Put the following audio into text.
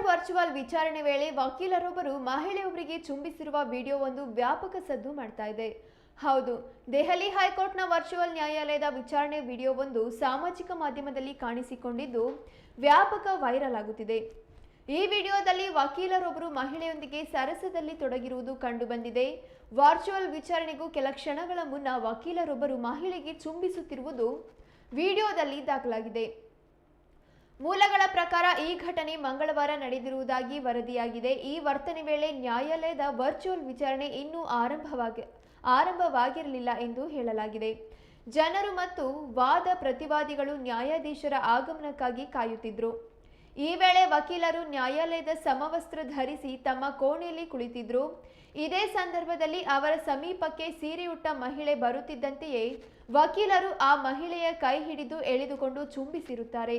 Court virtual ವಿಚಾರಣೆ ವೇಳೆ ವಕೀಲರೊಬ್ಬರು ಮಹಿಳೆಯೊಬ್ಬರಿಗೆ ಚುಂಬಿಸಿರುವ ವಿಡಿಯೋವೊಂದು ವ್ಯಾಪಕ ಸದ್ದು ಮಾಡ್ತಾ ಇದೆ. ಹೌದು, ದೆಹಲಿ ಹೈಕೋರ್ಟ್ನ ವರ್ಚುವಲ್ ನ್ಯಾಯಾಲಯದ ವಿಚಾರಣೆ ವಿಡಿಯೋವೊಂದು ಸಾಮಾಜಿಕ ಮಾಧ್ಯಮದಲ್ಲಿ ಕಾಣಿಸಿಕೊಂಡಿದ್ದು ವ್ಯಾಪಕ ವೈರಲ್ ಆಗುತ್ತಿದೆ. ಈ ವಿಡಿಯೋದಲ್ಲಿ ವಕೀಲರೊಬ್ಬರು ಮಹಿಳೆಯೊಂದಿಗೆ ಸರಸದಲ್ಲಿ ತೊಡಗಿರುವುದು ಕಂಡುಬಂದಿದೆ. ವರ್ಚುವಲ್ ವಿಚಾರಣೆಗೂ ಕೆಲ ಕ್ಷಣಗಳ ಮುನ್ನ ವಕೀಲರೊಬ್ಬರು ಮಹಿಳೆಗೆ ಚುಂಬಿಸುತ್ತಿರುವುದು ವಿಡಿಯೋದಲ್ಲಿ ದಾಖಲಾಗಿದೆ. ಮೂಲಗಳ ಪ್ರಕಾರ ಈ ಘಟನೆ ಮಂಗಳವಾರ ನಡೆದಿರುವುದಾಗಿ ವರದಿಯಾಗಿದೆ. ಈ ವರ್ತನೆ ವೇಳೆ ನ್ಯಾಯಾಲಯದ ವರ್ಚುವಲ್ ವಿಚಾರಣೆ ಇನ್ನೂ ಆರಂಭವಾಗಿ, ಆರಂಭವಾಗಿರಲಿಲ್ಲ ಎಂದು ಹೇಳಲಾಗಿದೆ. ಜನರು ಮತ್ತು ವಾದ ಪ್ರತಿವಾದಿಗಳು ನ್ಯಾಯಾಧೀಶರ ಆಗಮನಕ್ಕಾಗಿ ಕಾಯುತ್ತಿದ್ರು. ಈ ವೇಳೆ ವಕೀಲರು ನ್ಯಾಯಾಲಯದ ಸಮವಸ್ತ್ರ ಧರಿಸಿ ತಮ್ಮ ಕೋಣೆಯಲ್ಲಿ ಕುಳಿತಿದ್ರು. ಇದೇ ಸಂದರ್ಭದಲ್ಲಿ ಅವರ ಸಮೀಪಕ್ಕೆ ಸೀರೆಯುಟ್ಟ ಮಹಿಳೆ ಬರುತ್ತಿದ್ದಂತೆಯೇ ವಕೀಲರು ಆ ಮಹಿಳೆಯ ಕೈ ಹಿಡಿದು ಎಳೆದುಕೊಂಡು ಚುಂಬಿಸಿರುತ್ತಾರೆ.